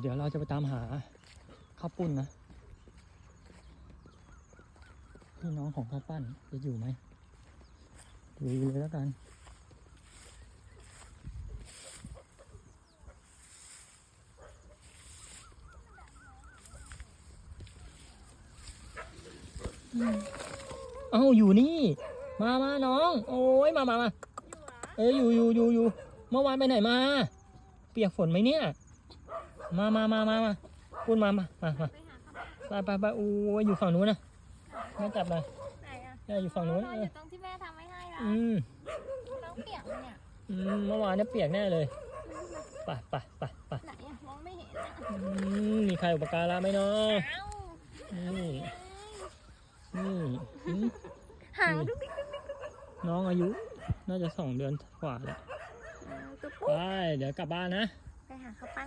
เดี๋ยวเราจะไปตามหาข้าวปุ้นนะพี่น้องของข้าวปั้นจะอยู่ไหมดูเลยแล้วกันเอ้าอยู่นี่ มามาน้อง โอ้ยมามามาเอออยู่อยู่อยู่อยู่เมื่อวานไปไหนมา เปียกฝนไหมเนี่ย มามามามามาพูดมามามามาไปหาข้าวไปไปไปโอ้ยอยู่ฝั่งนู้นนะแม่จับหน่อยไหนอะแม่อยู่ฝั่งนู้นนอนเอออยู่ตรงที่แม่ทำไว้ให้ละอืมน้องเปียกเลยเนี่ยอืมเมื่อวานเนี่ยเปียกแน่เลยไปไปไปไปไหนอะมองไม่เห็นอะอืมมีใครอุปการะไหมเนาะเอ้านี่นี่อืมหางดุ๊กดิ๊กน้องอายุ น่าจะสองเดือนกว่าแล้วตุ๊กไปเดี๋ยวกลับบ้านนะ ไปหาข้าวปั้น